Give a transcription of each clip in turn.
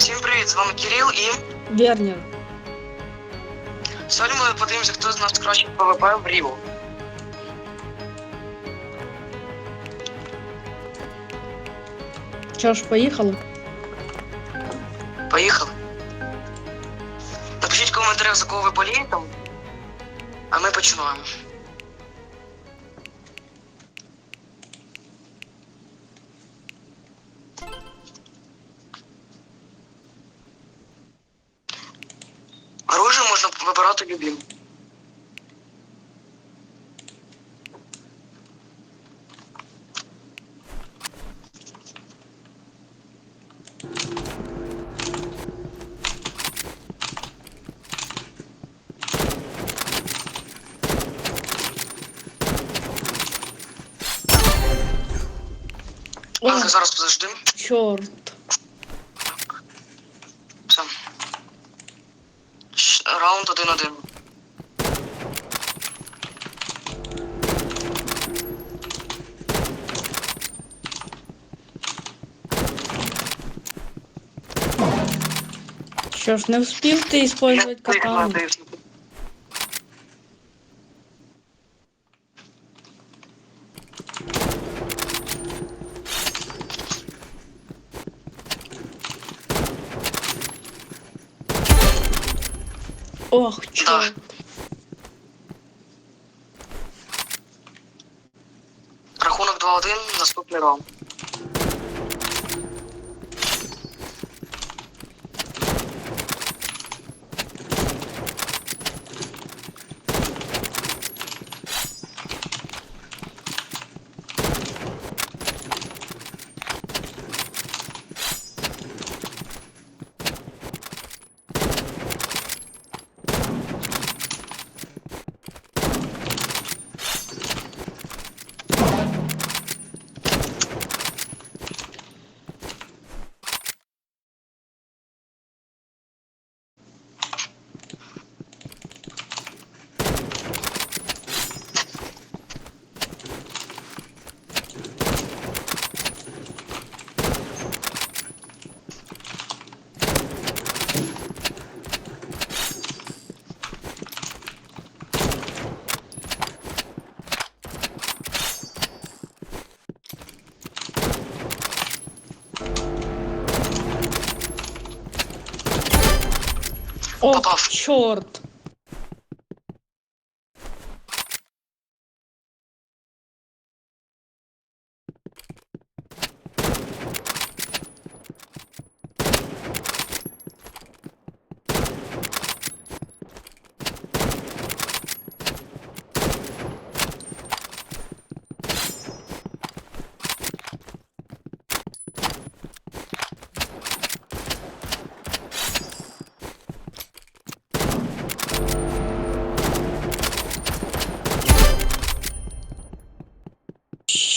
Всім привіт, з вами Кирил і Вернер. сьогодні ми подивимося, хто з нас краще ПВП в Ріву. Що ж, поїхали? Поїхали. Напишіть в коментарях, за кого ви болієте, а ми починаємо. можна вибирати любим. О, Анка, зараз подожди. чорт. Раунд 1-1. Що ж, не встиг ти использовать катану? Ох, чорт. Рахунок 2-1, наступний раунд. Попав. чорт.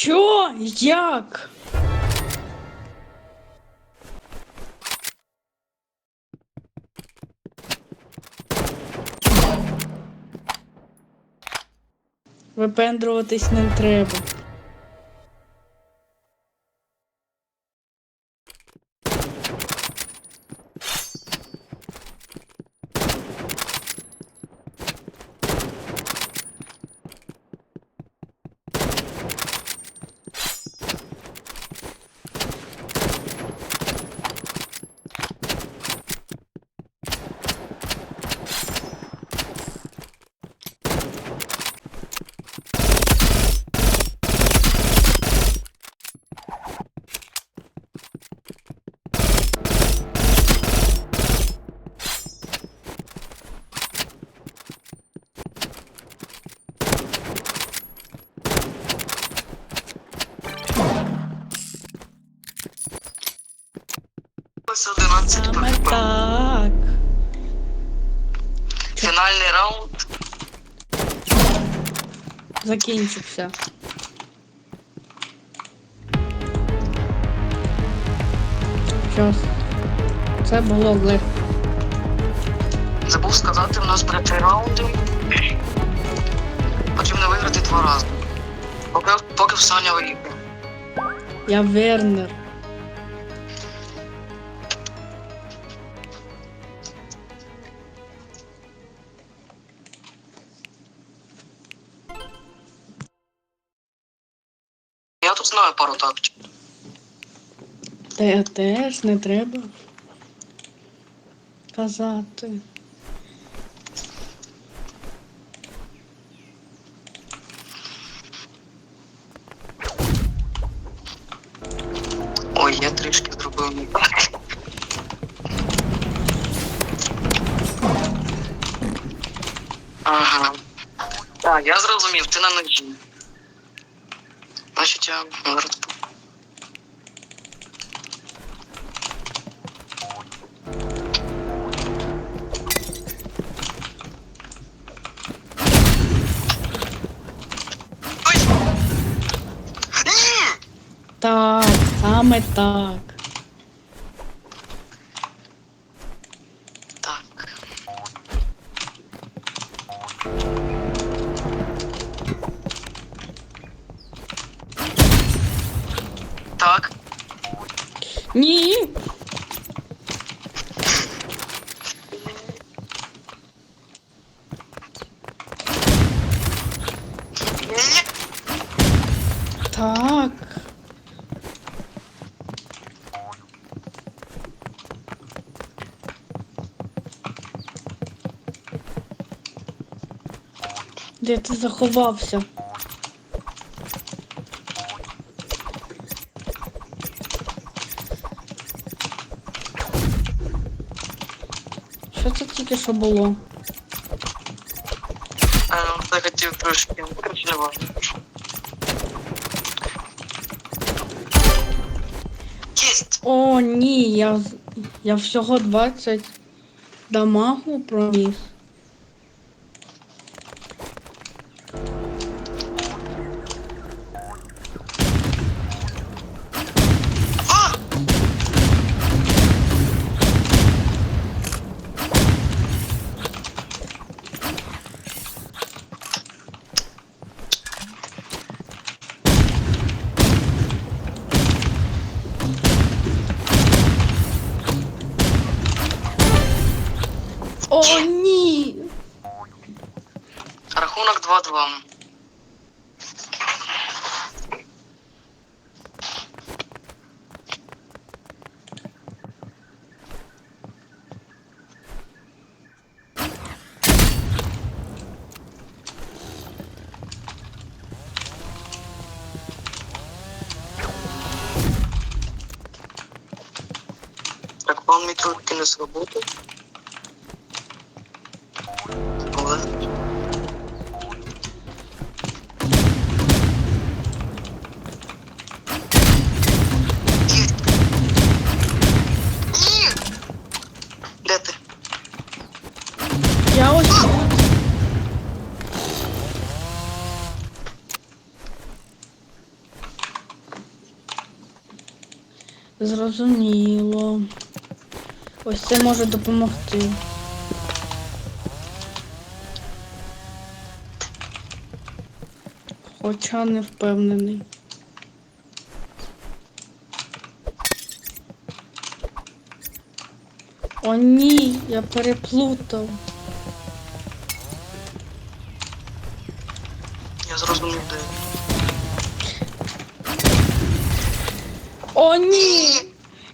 Що? Як? Випендруватись не треба. 11 Саме так. Фінальний раунд. Закінчився. Ж, це було легко. Забув сказати, у нас буде три раунди. Потрібно виграти два рази. Поки, поки в Саня виграє. Я Вернер. Я тут знаю пару тактик. Та я теж не треба казати. Ой, я трішки зробив не так. Ага. Так, я зрозумів, ти на ножі. Значить, я зараз Ой! Ні! Так, саме так. Так. Де ти заховався? Що це тільки що було? Я хотів трошки. ну, не важно. Єсть! О, ні, я, я всього 20 дамагу проніс. рахунок 2-2. Так, по-моему, Митрохин на свободу. Ладно. Зрозуміло. Ось це може допомогти. Хоча не впевнений. О, ні, я переплутав. Я зрозумів, де. О, ні!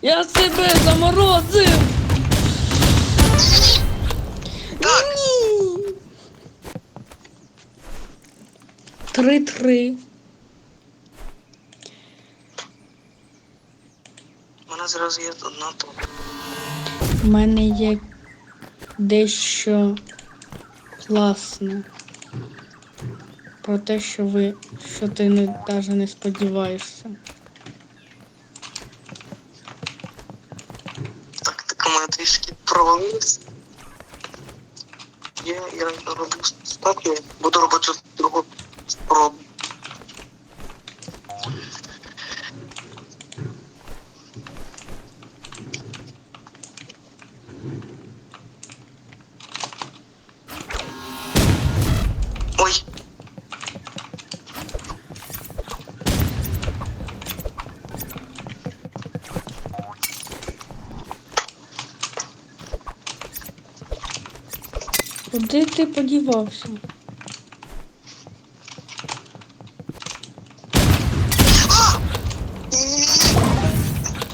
Я себе заморозив! Так, Ні! Три-три. у мене зараз є одна то. У мене є дещо класне. Про те, що ви, що ти не, навіть не сподіваєшся. Трішки Я, я роблю статую, буду робити другу спробу. Куди ти подівався?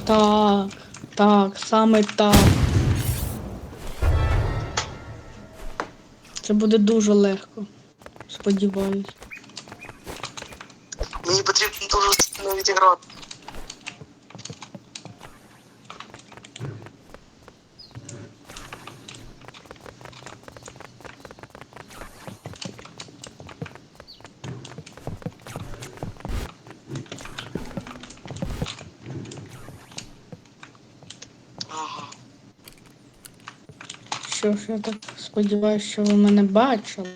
Так, так, саме так. Це буде дуже легко. Сподіваюсь. Мені потрібно дуже сильно відіграти. Що ж, я так сподіваюся, що ви мене бачили.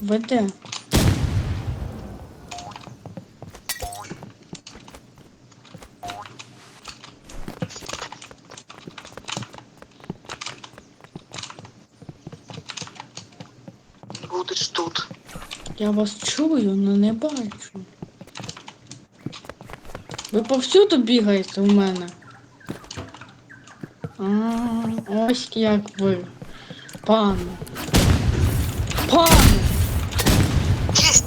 Ви де? Будеш тут. Я вас чую, але не бачу. Ви повсюду бігаєте у мене. А, ось як ви. Пане. Пане! Єсть!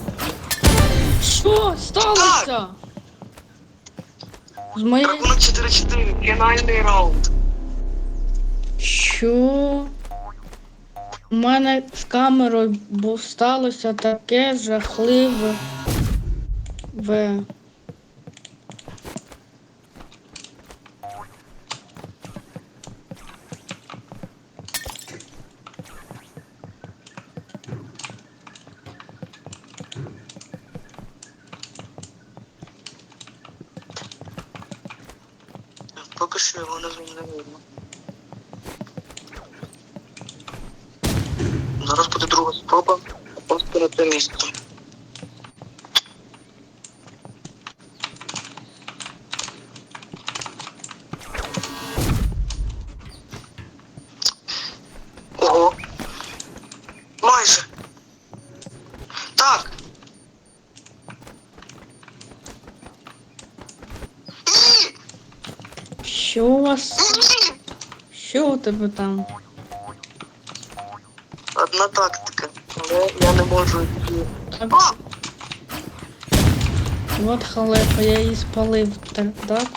Що сталося? З моєю... Рахунок 4-4. Фінальний раунд. Що? У мене з камерою сталося таке жахливе. Зараз буде друга спроба попасти на те місце. Ого. Майже. Так. Ні! Що у вас? Ні! Що у тебе там? Одна тактика, але я не можу її. А! от халепа, я її спалив, так? так?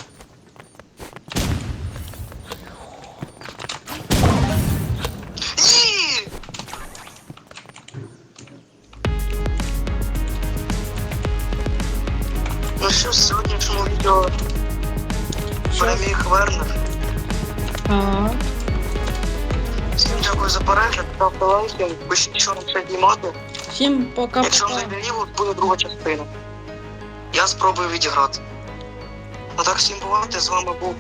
Ну що, в сьогоднішньому відео переміг Вернер. А, Всім дякую за перегляд, ставте лайки, пишіть, що нам ще знімати. всім пока-пока. Якщо вам зайде буде друга частина. Я спробую відіграти. А так всім бувайте, з вами був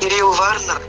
Кирил Вернер.